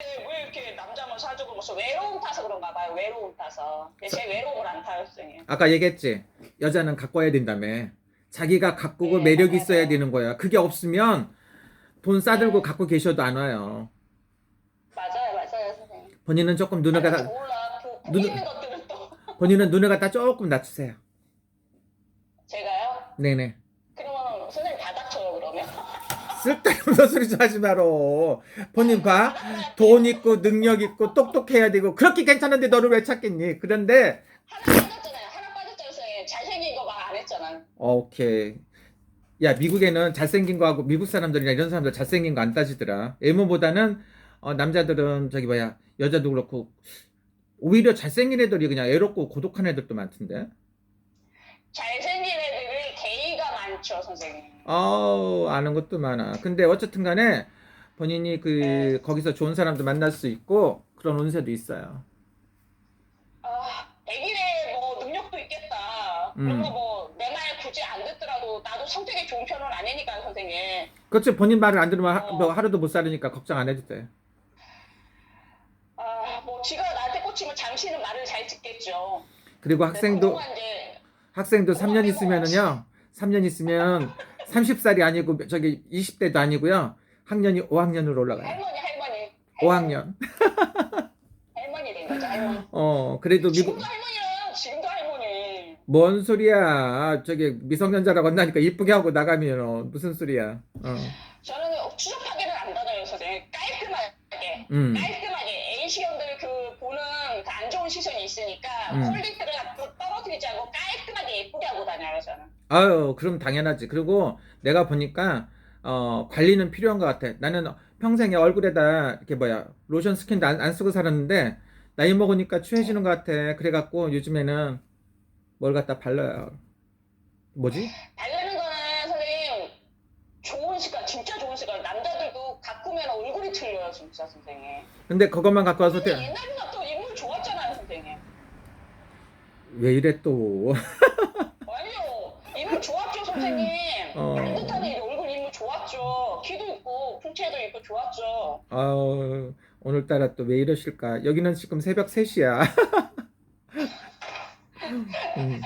왜 이렇게 남자만 사주고 무슨 외로움 타서 그런가 봐요. 외로움 타서. 근데 제 외로움을 안 타요, 선생님. 아까 얘기했지. 여자는 가꿔야 된다며. 자기가 가꾸고 네, 매력 맞아요. 있어야 되는 거야. 그게 없으면 돈 싸들고 갖고 계셔도 안 와요. 맞아요, 맞아요, 선생님. 본인은 조금 눈을 아니, 갖다 몰라. 그, 있는 것들은 또 본인은 눈을 갖다 조금 낮추세요. 제가요. 네네. 쓸데없는 소리 좀 하지 마라. 본인 봐. 돈 있고 능력 있고 똑똑해야 되고 그렇게 괜찮은데 너를 왜 찾겠니? 그런데 하나. 오케이. 야 미국에는 잘생긴 거하고 미국 사람들이나 이런 사람들 잘생긴 거 안 따지더라. 외모보다는 어, 남자들은 저기 뭐야 여자도 그렇고 오히려 잘생긴 애들이 그냥 애롭고 고독한 애들도 많던데. 게이가 많죠, 선생님. 아우 아는 것도 많아. 근데 어쨌든 간에 본인이 그 네. 거기서 좋은 사람도 만날 수 있고 그런 운세도 있어요. 아, 애기네 뭐 능력도 있겠다. 음. 그런 거뭐내 말 굳이 안 듣더라도 나도 성격이 좋은 편은 아니니까요, 선생님. 그렇지 본인 말을 안 들으면 하, 어. 뭐 하루도 못 살으니까 걱정 안 해도 돼. 아, 뭐 지가 나한테 꽂히면 잠시는 말을 잘 듣겠죠. 그리고 학생도 학생도 어, 3년 이거 있으면은요. 3년 있으면 30살이 아니고 저기 20대도 아니고요. 학년이 5학년으로 올라가요. 할머니, 할머니. 5학년. 할머니 된 거죠, 할머니. 어, 그래도 미국 지금도 할머니야, 지금도 할머니. 뭔 소리야. 저기 미성년자라고 한다니까 이쁘게 하고 나가면 어, 무슨 소리야. 어. 저는 추접하게는 안 받아요, 선생님. 깔끔하게. 음. 깔끔하게 A시경들 그 보는 그안 좋은 시선이 있으니까 음. 퀄리티를 갖고 떨어뜨리지 않고 깔끔하게 예쁘게 하고 다녀요 저는. 아유, 그럼 당연하지. 그리고 내가 보니까 어, 관리는 필요한 것 같아. 나는 평생에 얼굴에다 이렇게 뭐야 로션 스킨도 안, 안 쓰고 살았는데 나이 먹으니까 추해지는 것 같아. 그래갖고 요즘에는 뭘 갖다 발라요. 뭐지? 바르는 거는 선생님 좋은 습관 진짜 좋은 습관 남자들도 가꾸면 얼굴이 틀려요 진짜 선생님. 근데 그것만 갖고 와서 근데 돼. 옛날보다 또 인물 좋았잖아요 선생님. 왜 이래 또? 선생님. 어. 반듯하게 얼굴 인물 좋았죠. 키도 있고 풍채도 있고 좋았죠. 아우 오늘따라 또 왜 이러실까? 여기는 지금 새벽 3시야. 음, 선생님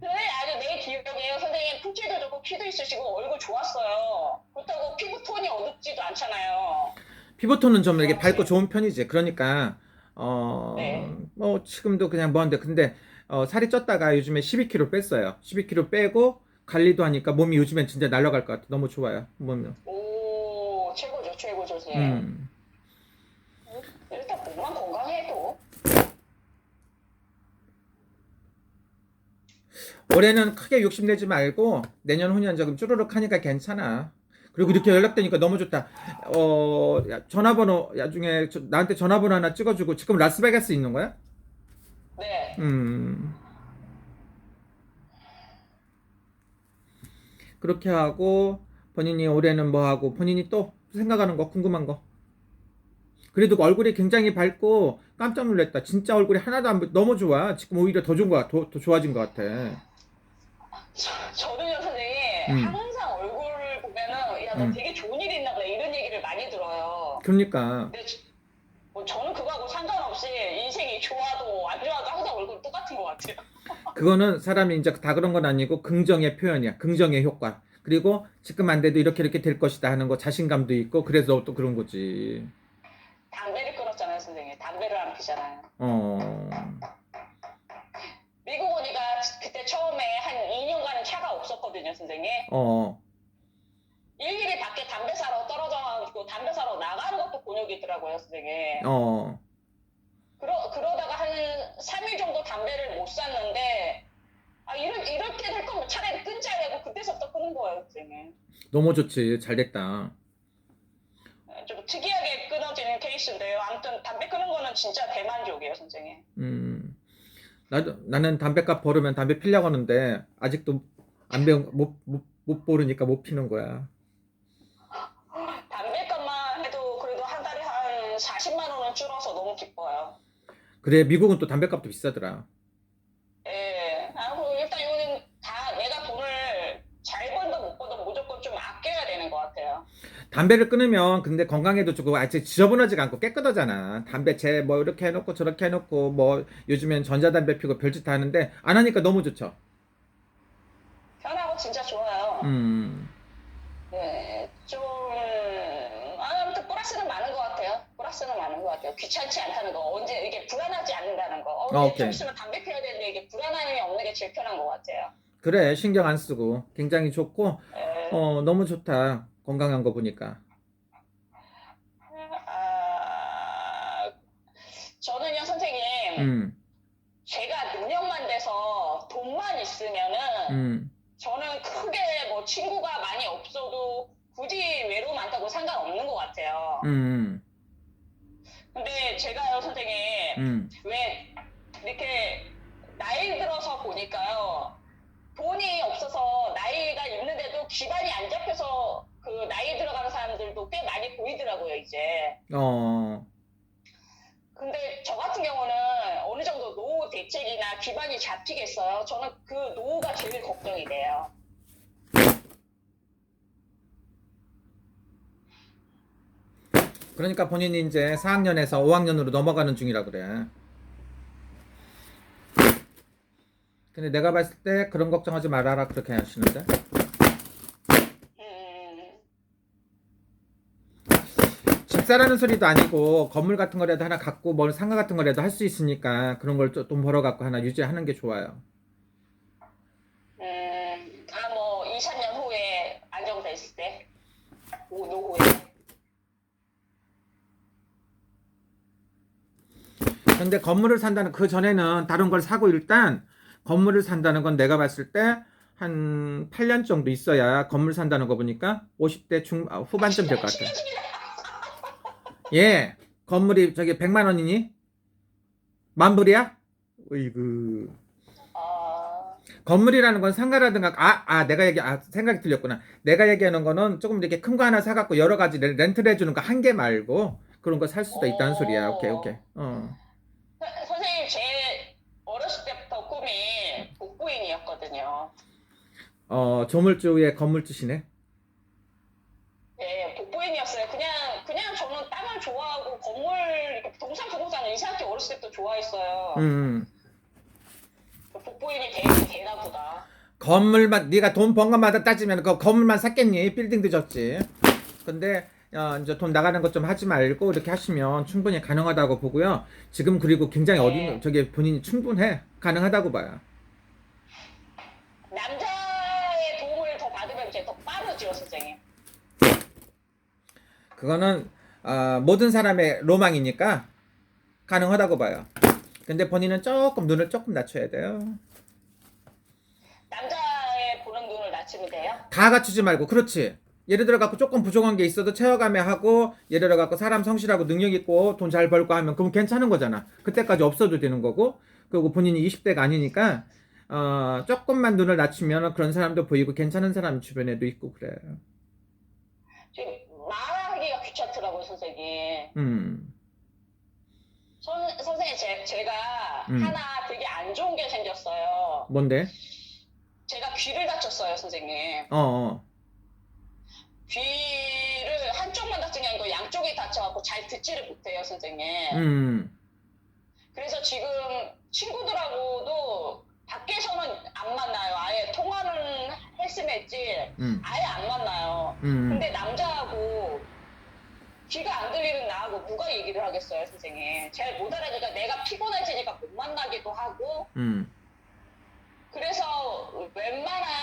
아주 내 기억에요 선생님 풍채도 좋고 키도 있으시고 얼굴 좋았어요. 그렇다고 피부 톤이 어둡지도 않잖아요. 피부톤은 좀 이렇게 밝고 좋은 편이지. 그러니까 어, 네. 뭐 지금도 그냥 뭐한데 근데 어, 살이 쪘다가 요즘에 12kg 뺐어요. 12kg 빼고 관리도 하니까 몸이 요즘엔 진짜 날아갈 것 같아. 너무 좋아요. 몸이. 오 최고죠 최고죠 선생님. 음. 일단 몸만 건강해도 올해는 크게 욕심내지 말고 내년 후년 조금 쭈르륵 하니까 괜찮아. 그리고 이렇게 연락되니까 너무 좋다. 어, 야, 전화번호 나중에 저- 나한테 전화번호 하나 찍어주고 지금 라스베가스 있는 거야? 네. 음. 그렇게 하고 본인이 올해는 뭐 하고 본인이 또 생각하는 거 궁금한 거. 그래도 얼굴이 굉장히 밝고 깜짝 놀랐다. 진짜 얼굴이 하나도 안 부- 너무 좋아. 지금 오히려 더 좋은 거 같- 더, 더 좋아진 것 같아. 저, 저는요 선생님 음. 항상 얼굴을 보면은 야너 음. 되게 좋은 일 있나 보다 이런 얘기를 많이 들어요. 그러니까 근데 저- 뭐 저는 그거하고 상관없이 인생이 좋아도 안 좋아도 항상 얼굴 똑같은 것 같아요. 그거는 사람이 이제 다 그런 건 아니고 긍정의 표현이야. 긍정의 효과. 그리고 지금 안 돼도 이렇게 이렇게 될 것이다 하는 거 자신감도 있고 그래서 또 그런 거지. 담배를 끊었잖아요 선생님. 담배를 안 피잖아요. 어. 미국 오니까 그때 처음에 한 2년간은 차가 없었거든요 선생님. 어. 일일이 밖에 담배 사러 떨어져가지고 담배 사러 나가는 것도 곤욕이더라고요 선생님. 어. 한 3일 정도 담배를 못 샀는데 아 이럴, 이렇게 될 거면 차라리 끊자 해고 그때서부터 끊은 거예요 선생님 너무 좋지. 잘 됐다. 좀 특이하게 끊어지는 케이스인데요 아무튼 담배 끊은 거는 진짜 대만족이에요 선생님 음. 나도 나는 담배값 벌으면 담배 피려고 하는데 아직도 안 배운 못, 못, 못 보르니까 못 피는 거야. 담배값만 해도 그래도 한 달에 한 40만 원은 줄어서 너무 기뻐요 그래 미국은 또 담배값도 비싸더라. 예 아고 일단 여기는 다 내가 돈을 잘 벌든 못 벌든 무조건 좀 아껴야 되는 것 같아요 담배를 끊으면 근데 건강에도 좋고 아직 지저분하지가 않고 깨끗하잖아. 담배 재뭐 이렇게 해놓고 저렇게 해놓고 뭐 요즘엔 전자담배 피고 별짓 다 하는데 안 하니까 너무 좋죠. 편하고 진짜 좋아요. 음. 네, 좀 아, 아무튼 플러스는 많은 것 같아요. 플러스는 많은 것 같아요. 귀찮지 않다는 거, 언제 이게 불안하지 않는다는 거. 어, 아, 좀 오케이. 있으면 담배 피워야 되는데 이게 불안함이 없는 게 제일 편한 것 같아요. 그래 신경 안 쓰고 굉장히 좋고 네. 어 너무 좋다 건강한 거 보니까. 아, 저는요 선생님, 음. 제가 능력만 돼서 돈만 있으면은 음. 저는 크게 뭐 친구가 많이 없어도 굳이 외로움 많다고 상관없는 것 같아요. 음. 근데 제가요 선생님 음. 왜 이렇게 나이 들어서 보니까요 돈이 없어서 나이가 있는데도 기반이 안 잡혀서 그 나이 들어가는 사람들도 꽤 많이 보이더라고요 이제 어. 근데 저 같은 경우는 어느 정도 노후 대책이나 기반이 잡히겠어요 저는 그 노후가 제일 걱정이 돼요 그러니까 본인이 이제 4학년에서 5학년으로 넘어가는 중이라 그래. 근데 내가 봤을 때 그런 걱정하지 말아라 그렇게 하시는데. 음, 집사라는 소리도 아니고 건물 같은 거라도 하나 갖고 뭘 상가 같은 거라도 할 수 있으니까 그런 걸 돈 벌어 갖고 하나 유지하는 게 좋아요. 음, 아뭐 2, 3년 후에 안정돼 있을 때 오, 노후에 근데 건물을 산다는 그 전에는 다른 걸 사고 일단 건물을 산다는 건 내가 봤을 때 한 8년 정도 있어야 건물 산다는 거 보니까 50대 중 아, 후반쯤 될 것 같아. 예. 건물이 저기 100만 원이니? 만불이야? 어이구. 어, 건물이라는 건 상가라든가 아, 아 내가 얘기 아 생각이 틀렸구나. 내가 얘기하는 거는 조금 이렇게 큰 거 하나 사 갖고 여러 가지 렌- 렌트를 해 주는 거 한 개 말고 그런 거 살 수도 있다는 오. 소리야. 오케이, 오케이. 어. 선- 선생님 제 어렸을 때부터 꿈이 복부인이었거든요. 어, 조물주의 건물주시네. 예, 복부인이었어요. 그냥 그냥 저는 땅을 좋아하고 건물 동산 부동산을 이상하게 어렸을 때부터 좋아했어요. 음. 복부인이 되긴 되나 보다. 건물만 네가 돈 번 것마다 따지면 그 건물만 샀겠니? 빌딩도 졌지. 근데 어, 이제 돈 나가는 것 좀 하지 말고 이렇게 하시면 충분히 가능하다고 보고요. 지금 그리고 굉장히 네. 어린 저기 본인이 충분해 가능하다고 봐요. 남자의 도움을 더 받으면 이제 더 빠르죠, 선생님. 그거는 아, 모든 사람의 로망이니까 가능하다고 봐요. 근데 본인은 조금 눈을 조금 낮춰야 돼요. 남자의 보는 눈을 낮추면 돼요. 다 갖추지 말고 그렇지. 예를 들어 갖고 조금 부족한 게 있어도 채워가며 하고 예를 들어 갖고 사람 성실하고 능력 있고 돈 잘 벌고 하면 그럼 괜찮은 거잖아. 그때까지 없어도 되는 거고 그리고 본인이 20대가 아니니까 어, 조금만 눈을 낮추면 그런 사람도 보이고 괜찮은 사람 주변에도 있고 그래. 지금 말하기가 귀찮더라고요, 선생님. 음. 선, 선생님, 제, 제가 음. 하나 되게 안 좋은 게 생겼어요. 뭔데? 제가 귀를 다쳤어요, 선생님. 어, 어. 귀를 한쪽만 다친 게 아니고 양쪽이 다쳐갖고 잘 듣지를 못해요, 선생님. 음. 그래서 지금 친구들하고도 밖에서는 안 만나요. 아예 통화는 했으면 했지 음. 아예 안 만나요. 음. 근데 남자하고 귀가 안 들리는 나하고 누가 얘기를 하겠어요, 선생님. 잘못 알아니까 내가 피곤해지니까 못 만나기도 하고 음. 그래서 웬만한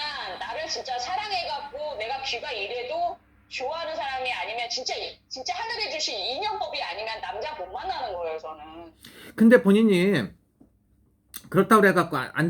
진짜 사랑해갖고 내가 귀가 이래도 좋아하는 사람이 아니면 진짜 진짜 하늘에 주신 인연법이 아니면 남자 못 만나는 거예요, 저는. 근데 본인이 그렇다고 그래 갖고 안